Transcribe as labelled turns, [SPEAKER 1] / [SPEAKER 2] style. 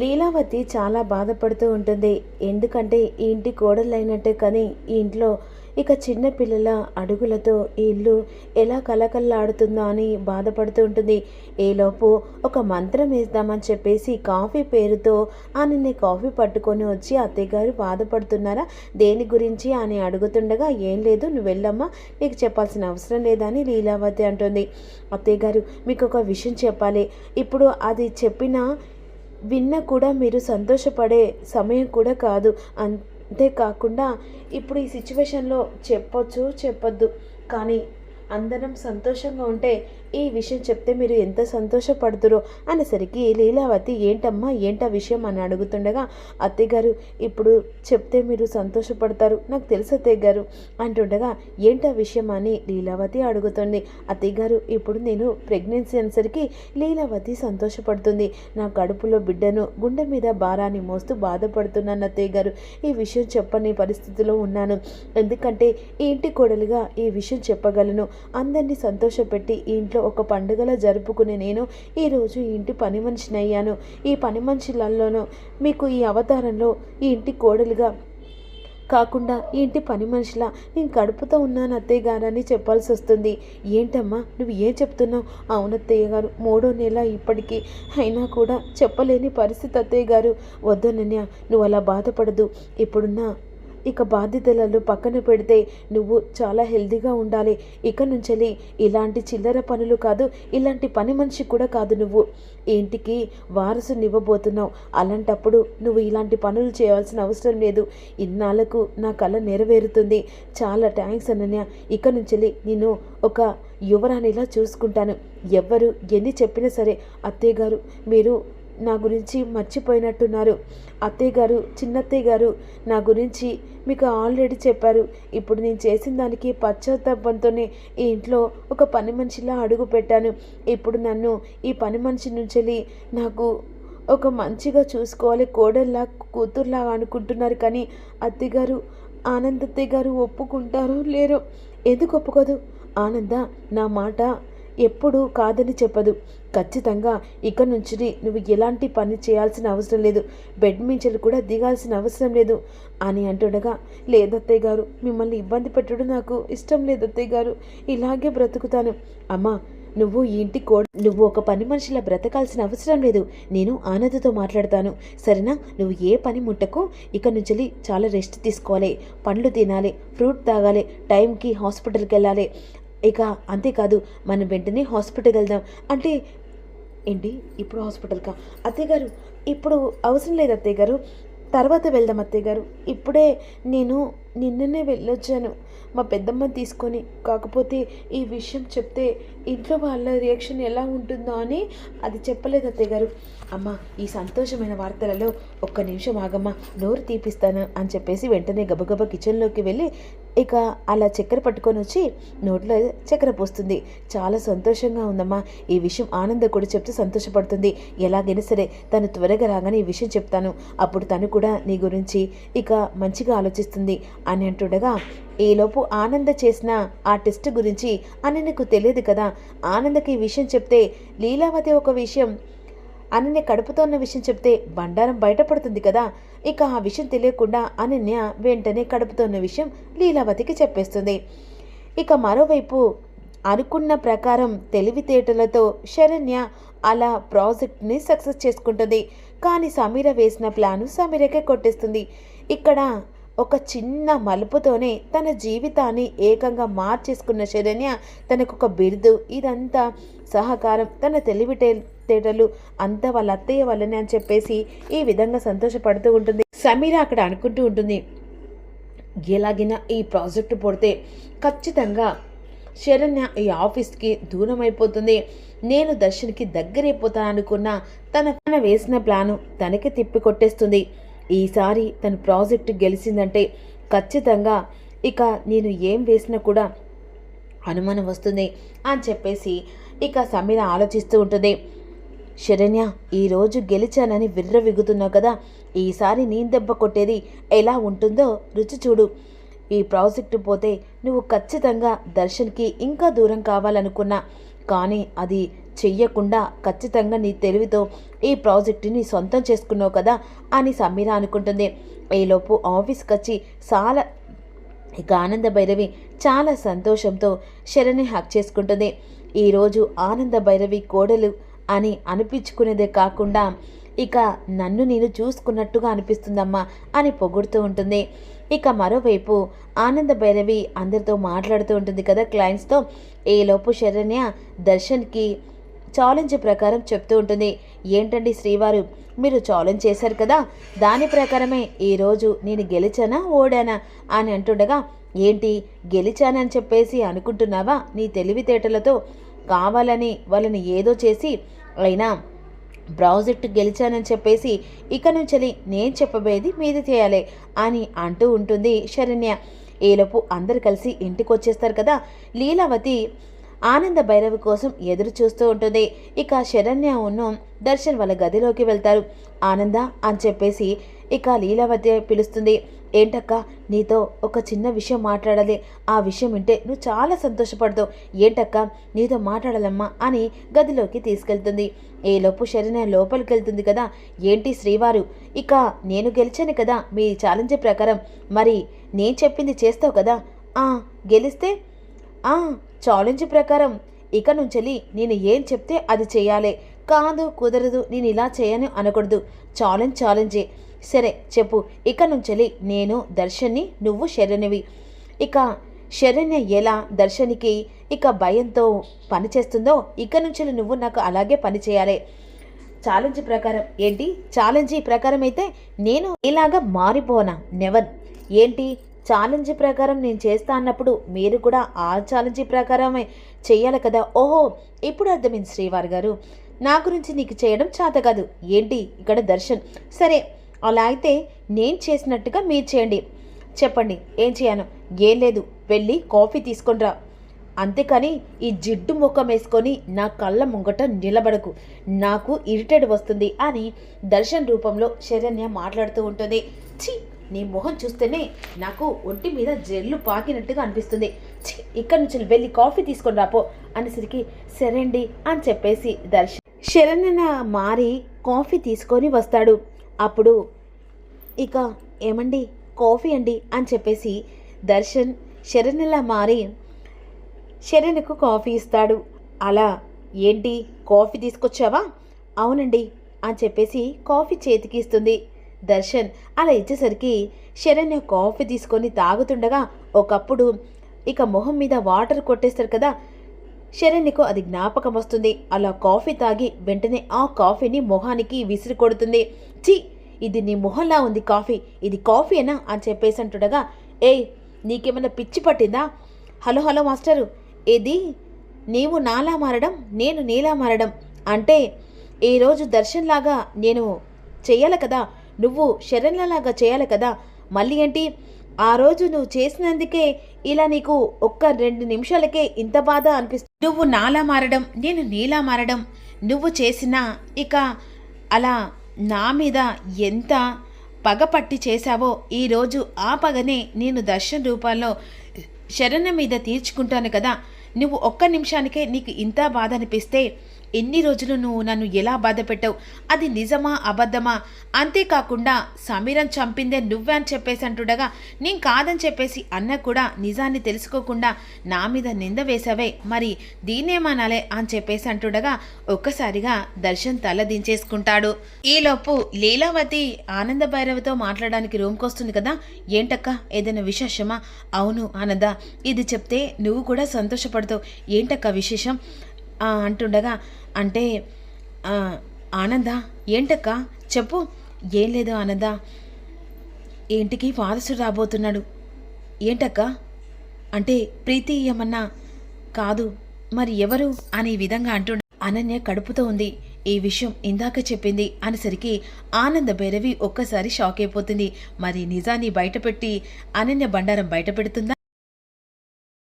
[SPEAKER 1] లీలావతి చాలా బాధపడుతూ ఉంటుంది. ఎందుకంటే ఈ ఇంటి కోడలైనట్టే కానీ ఈ ఇంట్లో ఇక చిన్న పిల్లల అడుగులతో ఈ ఇల్లు ఎలా కలకల్లాడుతుందో అని బాధపడుతూ ఉంటుంది. ఈలోపు ఒక మంత్రం వేద్దామని చెప్పేసి కాఫీ పేరుతో ఆయనని కాఫీ పట్టుకొని వచ్చి అత్తయ్య గారు బాధపడుతున్నారా? దేని గురించి అని అడుగుతుండగా ఏం లేదు నువ్వు వెళ్ళమ్మా నీకు చెప్పాల్సిన అవసరం లేదని లీలావతి అంటుంది. అత్తయ్య గారు మీకు ఒక విషయం చెప్పాలి. ఇప్పుడు అది చెప్పిన విన్నా కూడా మీరు సంతోషపడే సమయం కూడా కాదు. అంతేకాకుండా ఇప్పుడు ఈ సిచ్యువేషన్లో చెప్పొచ్చు చెప్పొద్దు. కానీ అందరం సంతోషంగా ఉంటే ఈ విషయం చెప్తే మీరు ఎంత సంతోషపడుతురో అనేసరికి లీలావతి ఏంటమ్మా ఏంటా విషయం? అని అడుగుతుండగా అత్తయ్యగారు ఇప్పుడు చెప్తే మీరు సంతోషపడతారు. నాకు తెలుసు అత్తయ్య గారు అంటుండగా ఏంటా విషయం? అని లీలావతి అడుగుతుంది. అత్తయ్య గారు ఇప్పుడు నేను ప్రెగ్నెన్సీ అనేసరికి లీలావతి సంతోషపడుతుంది. నా కడుపులో బిడ్డను గుండె మీద భారాన్ని మోస్తూ బాధపడుతున్నాను అత్తయ్య గారు ఈ విషయం చెప్పని పరిస్థితిలో ఉన్నాను. ఎందుకంటే ఈ ఇంటి కోడలుగా ఈ విషయం చెప్పగలను. అందరినీ సంతోషపెట్టి ఈ ఇంట్లో ఒక పండుగలా జరుపుకునే నేను ఈరోజు ఈ ఇంటి పని మనిషిని అయ్యాను ఈ పని మనుషులలోనూ మీకు ఈ అవతారంలో ఈ ఇంటి కోడలుగా కాకుండా ఇంటి పని మనిషిలా నేను కడుపుతో ఉన్నాను అత్తయ్య గారని చెప్పాల్సి వస్తుంది. ఏంటమ్మా? నువ్వు ఏం చెప్తున్నావు? అవును అత్తయ్య గారు మూడో నెల ఇప్పటికీ అయినా కూడా చెప్పలేని పరిస్థితి అత్తయ్య గారు. వద్దనన్య నువ్వు అలా బాధపడదు. ఇప్పుడున్న ఇక బాధ్యతలలో పక్కన పెడితే నువ్వు చాలా హెల్తీగా ఉండాలి. ఇక నుంచి ఇలాంటి చిల్లర పనులు కాదు ఇలాంటి పని మనిషి కూడా కాదు నువ్వు. ఇంటికి వారసునివ్వబోతున్నావు అలాంటప్పుడు నువ్వు ఇలాంటి పనులు చేయాల్సిన అవసరం లేదు. ఇన్నాళ్ళకు నా కళ నెరవేరుతుంది. చాలా థ్యాంక్స్ అనన్య. ఇక నుంచి నేను ఒక యువరాణిలా చూసుకుంటాను. ఎవ్వరు ఎన్ని చెప్పినా సరే అత్తయ్య గారు మీరు నా గురించి మర్చిపోయినట్టున్నారు. అత్తయ్య గారు చిన్నత్తయ్య గారు నా గురించి మీకు ఆల్రెడీ చెప్పారు. ఇప్పుడు నేను చేసిన దానికి పశ్చాత్తాపంతోనే ఈ ఇంట్లో ఒక పని మనిషిలా అడుగు పెట్టాను. ఇప్పుడు నన్ను ఈ పని మనిషి నుంచి నాకు ఒక మంచిగా చూసుకోవాలి కోడల్లా కూతుర్లా అనుకుంటున్నారు కానీ అత్తయ్యగారు ఆనంద్ అత్తయ్య గారు ఒప్పుకుంటారో లేరో? ఎందుకు ఒప్పుకోదు? ఆనంద నా మాట ఎప్పుడూ కాదని చెప్పదు. ఖచ్చితంగా ఇక నుంచి నువ్వు ఎలాంటి పని చేయాల్సిన అవసరం లేదు. బెడ్ మించలు కూడా దిగాల్సిన అవసరం లేదు అని అంటుండగా లేదత్తయ్య గారు మిమ్మల్ని ఇబ్బంది పెట్టడం నాకు ఇష్టం లేదత్తయ్య గారు. ఇలాగే బ్రతుకుతాను. అమ్మా నువ్వు ఈ ఇంటి కోడ నువ్వు ఒక పని మనిషిలా బ్రతకాల్సిన అవసరం లేదు. నేను ఆనందతో మాట్లాడతాను. సరేనా? నువ్వు ఏ పని ముట్టకు. ఇక నుంచి చాలా రెస్ట్ తీసుకోవాలి. పండ్లు తినాలి ఫ్రూట్ తాగాలి టైంకి హాస్పిటల్కి వెళ్ళాలి ఇక అంతేకాదు మనం వెంటనే హాస్పిటల్కి వెళ్దాం. అంటే ఏంటి? ఇప్పుడు హాస్పిటల్కా అత్తయ్య గారు ఇప్పుడు అవసరం లేదు అత్తయ్య గారు. తర్వాత వెళ్దాం అత్తయ్య గారు. ఇప్పుడే నేను నిన్ననే వెళ్ళొచ్చాను. మా పెద్దమ్మ తీసుకొని కాకపోతే ఈ విషయం చెప్తే ఇంట్లో వాళ్ళ రియాక్షన్ ఎలా ఉంటుందో అని అది చెప్పలేదు అత్తయ్య గారు. అమ్మ ఈ సంతోషమైన వార్తలలో ఒక్క నిమిషం ఆగమ్మా. నోరు తీపిస్తాను అని చెప్పేసి వెంటనే గబగబా కిచెన్లోకి వెళ్ళి ఇక అలా చక్కెర పట్టుకొని వచ్చి నోట్లో చక్కెర పోస్తుంది. చాలా సంతోషంగా ఉందమ్మా. ఈ విషయం ఆనంద కూడా చెప్తే సంతోషపడుతుంది. ఎలాగైనా సరే తను త్వరగా రాగానే ఈ విషయం చెప్తాను. అప్పుడు తను కూడా నీ గురించి ఇక మంచిగా ఆలోచిస్తుంది అని అంటుండగా ఈలోపు ఆనంద చేసిన ఆ టెస్ట్ గురించి అని నీకు తెలియదు కదా. ఆనందకి ఈ విషయం చెప్తే లీలావతి ఒక విషయం అనన్య కడుపుతో ఉన్న విషయం చెప్తే బండారం బయటపడుతుంది కదా. ఇక ఆ విషయం తెలియకుండా అనన్య వెంటనే కడుపుతో ఉన్న విషయం లీలావతికి చెప్పేస్తుంది. ఇక మరోవైపు అనుకున్న ప్రకారం తెలివితేటలతో శరణ్య అలా ప్రాజెక్ట్ని సక్సెస్ చేసుకుంటుంది. కానీ సమీర వేసిన ప్లాను సమీరకే కొట్టేస్తుంది. ఇక్కడ ఒక చిన్న మలుపుతోనే తన జీవితాన్ని ఏకంగా మార్చేసుకున్న శరణ్య తనకు ఒక బిరుదు ఇదంతా సహకారం తన తెలివితేటలు అంతా వాళ్ళ అత్తయ్య వల్లనే అని చెప్పేసి ఈ విధంగా సంతోషపడుతూ ఉంటుంది. సమీర అక్కడ అనుకుంటూ ఉంటుంది. ఎలాగినా ఈ ప్రాజెక్టు పడితే ఖచ్చితంగా శరణ్య ఈ ఆఫీస్కి దూరం అయిపోతుంది నేను దర్శన్కి దగ్గరైపోతాను అనుకున్న తన తన వేసిన ప్లాను తనకి తిప్పి కొట్టేస్తుంది. ఈసారి తన ప్రాజెక్టు గెలిచిందంటే ఖచ్చితంగా ఇక నేను ఏం వేసినా కూడా అనుమానం వస్తుంది అని చెప్పేసి ఇక సమీర ఆలోచిస్తూ ఉంటుంది. శరణ్య ఈరోజు గెలిచానని విర్రవిగుతున్నావు కదా. ఈసారి నీ దెబ్బ కొట్టేది ఎలా ఉంటుందో రుచి చూడు. ఈ ప్రాజెక్టు పోతే నువ్వు ఖచ్చితంగా దర్శన్కి ఇంకా దూరం కావాలనుకున్నా. కానీ అది చెయ్యకుండా ఖచ్చితంగా నీ తెలివితో ఈ ప్రాజెక్టుని సొంతం చేసుకున్నావు కదా అని సమీర అనుకుంటుంది. ఈలోపు ఆఫీస్కి వచ్చి చాలా ఇక ఆనంద భైరవి చాలా సంతోషంతో శరణి హక్ చేసుకుంటుంది. ఈరోజు ఆనంద భైరవి కోడలు అని అనిపించుకునేదే కాకుండా ఇక నన్ను నేను చూసుకున్నట్టుగా అనిపిస్తుందమ్మా అని పొగుడుతూ ఉంటుంది. ఇక మరోవైపు ఆనంద భైరవి అందరితో మాట్లాడుతూ ఉంటుంది కదా క్లయింట్స్తో. ఏలోపు శరణ్య దర్శన్కి ఛాలెంజ్ ప్రకారం చెప్తూ ఉంటుంది. ఏంటండి శ్రీవారు? మీరు ఛాలెంజ్ చేశారు కదా? దాని ప్రకారమే ఈరోజు నేను గెలిచానా ఓడానా? అని అంటుండగా ఏంటి గెలిచానని చెప్పేసి అనుకుంటున్నావా? నీ తెలివితేటలతో కావాలని వాళ్ళని ఏదో చేసి అయినా ప్రాజెక్ట్ గెలిచానని చెప్పేసి ఇక నుంచి నేను చెప్పబోయేది మీది చేయాలి అని అంటూ ఉంటుంది శరణ్య. ఈలోపు అందరు కలిసి ఇంటికి వచ్చేస్తారు కదా? లీలావతి ఆనంద భైరవి కోసం ఎదురు చూస్తూ ఉంటుంది. ఇక శరణ్య ఉన్న దర్శన్ వాళ్ళ గదిలోకి వెళ్తారు. ఆనంద అని చెప్పేసి ఇక లీలావతి పిలుస్తుంది. ఏంటక్క నీతో ఒక చిన్న విషయం మాట్లాడాలి. ఆ విషయం వింటే నువ్వు చాలా సంతోషపడతావు. ఏంటక్క నీతో మాట్లాడాలమ్మా అని గదిలోకి తీసుకెళ్తుంది. ఏలోపు శరణ్య లోపలికి వెళ్తుంది కదా. ఏంటి శ్రీవారు? ఇక నేను గెలిచాను కదా మీ ఛాలెంజ్ ప్రకారం. మరి నేను చెప్పింది చేస్తావు కదా? ఆ గెలిస్తే? ఛాలెంజ్ ప్రకారం ఇక నుంచెలి నేను ఏం చెప్తే అది చేయాలి. కాదు కుదరదు నేను ఇలా చేయను అనకూడదు. ఛాలెంజ్ ఛాలెంజే. సరే చెప్పు. ఇక నుంచెలి నేను దర్శన్ని నువ్వు శరణ్యవి. ఇక శరణ్య ఎలా? దర్శనికి ఇక భయంతో పనిచేస్తుందో ఇక నుంచి నువ్వు నాకు అలాగే పని చేయాలి. ఛాలెంజ్ ప్రకారం ఏంటి? ఛాలెంజ్ ప్రకారం అయితే నేను ఇలాగా మారిపోనా? నెవర్. ఏంటి? ఛాలెంజ్ ప్రకారం నేను చేస్తా అన్నప్పుడు మీరు కూడా ఆ ఛాలెంజ్ ప్రకారమే చేయాలి కదా? ఓహో ఇప్పుడు అర్థమైంది శ్రీవారి గారు. నా గురించి నీకు చేయడం చేత కాదు. ఏంటి? ఇక్కడ దర్శన్. సరే అలా అయితే నేను చేసినట్టుగా మీరు చేయండి. చెప్పండి ఏం చేయను ఏం లేదు వెళ్ళి కాఫీ తీసుకొనిరా అంతేకాని ఈ జిడ్డు ముఖం వేసుకొని నా కళ్ళ ముంగట నిలబడకు. నాకు ఇరిటేట్ వస్తుంది అని దర్శన్ రూపంలో శరణ్య మాట్లాడుతూ ఉంటుంది. ఛీ! నీ మొహం చూస్తేనే నాకు ఒంటి మీద జెల్లు పాకినట్టుగా అనిపిస్తుంది. ఇక్కడ ఇక్కడి నుంచి వెళ్ళి కాఫీ తీసుకొని రాపో అనేసరికి సరే అండి అని చెప్పేసి దర్శన్ శరణ్యన మారి కాఫీ తీసుకొని వస్తాడు. అప్పుడు ఇక ఏమండి? కాఫీ అండి అని చెప్పేసి దర్శన్ శరణ్యలా మారి శరణ్యకు కాఫీ ఇస్తాడు. అలా ఏంటి? కాఫీ తీసుకొచ్చావా? అవునండి అని చెప్పేసి కాఫీ చేతికి ఇస్తుంది. దర్శన్ అలా ఇచ్చేసరికి శరణ్య కాఫీ తీసుకొని తాగుతుండగా ఒకప్పుడు ఇక మొహం మీద వాటర్ కొట్టేస్తారు కదా శరణ్యకు అది జ్ఞాపకం వస్తుంది. అలా కాఫీ తాగి వెంటనే ఆ కాఫీని మొహానికి విసిరి కొడుతుంది. ఛీ ఇది నీ మొహంలా ఉంది కాఫీ. ఇది కాఫీనా అని చెప్పేసి అంటుండగా ఏయ్ నీకేమైనా పిచ్చి పట్టిందా? హలో హలో మాస్టరు ఇది నీవు నాలా మారడం నేను నీలా మారడం అంటే ఈరోజు దర్శన్లాగా నేను చెయ్యాలి కదా? నువ్వు శరణ్యలాగా చేయాలి కదా? మళ్ళీ ఏంటి? ఆ రోజు నువ్వు చేసినందుకే ఇలా నీకు ఒక్క రెండు నిమిషాలకే ఇంత బాధ అనిపిస్తుంది. నువ్వు నాలా మారడం నేను నీలా మారడం నువ్వు చేసిన ఇక అలా నా మీద ఎంత పగ పట్టి చేశావో ఈరోజు ఆ పగనే నేను దర్శన్ రూపాల్లో శరణ్ మీద తీర్చుకుంటాను కదా? నువ్వు ఒక్క నిమిషానికే నీకు ఇంత బాధ అనిపిస్తే ఎన్ని రోజులు నువ్వు నన్ను ఎలా బాధ పెట్టావు? అది నిజమా అబద్ధమా? అంతేకాకుండా సమీరం చంపిందే నువ్వే అని చెప్పేసి అంటుండగా నేను కాదని చెప్పేసి అన్న కూడా నిజాన్ని తెలుసుకోకుండా నా మీద నింద వేసావే మరి దీన్నేమనాలే అని చెప్పేసి అంటుండగా ఒక్కసారిగా దర్శన్ తల దించేసుకుంటాడు. ఈలోపు లీలావతి ఆనంద భైరవతో మాట్లాడడానికి రూమ్కి వస్తుంది కదా? ఏంటక్క? ఏదైనా విశేషమా? అవును ఆనంద. ఇది చెప్తే నువ్వు కూడా సంతోషపడతావు. ఏంటక్క విశేషం? అంటుండగా అంటే ఆనంద ఏంటక్క? చెప్పు. ఏం లేదు ఆనంద. ఇంటికి వారసుడు రాబోతున్నాడు? ఏంటక్క? అంటే ప్రీతి ఏమన్నా? కాదు. మరి ఎవరు? అనే విధంగా అంటుండ అనన్య కడుపుతో ఉంది. ఈ విషయం ఇందాక చెప్పింది అనేసరికి ఆనంద భైరవి ఒక్కసారి షాక్ అయిపోతుంది. మరి నిజాన్ని బయటపెట్టి అనన్య బండారం బయట పెడుతుందా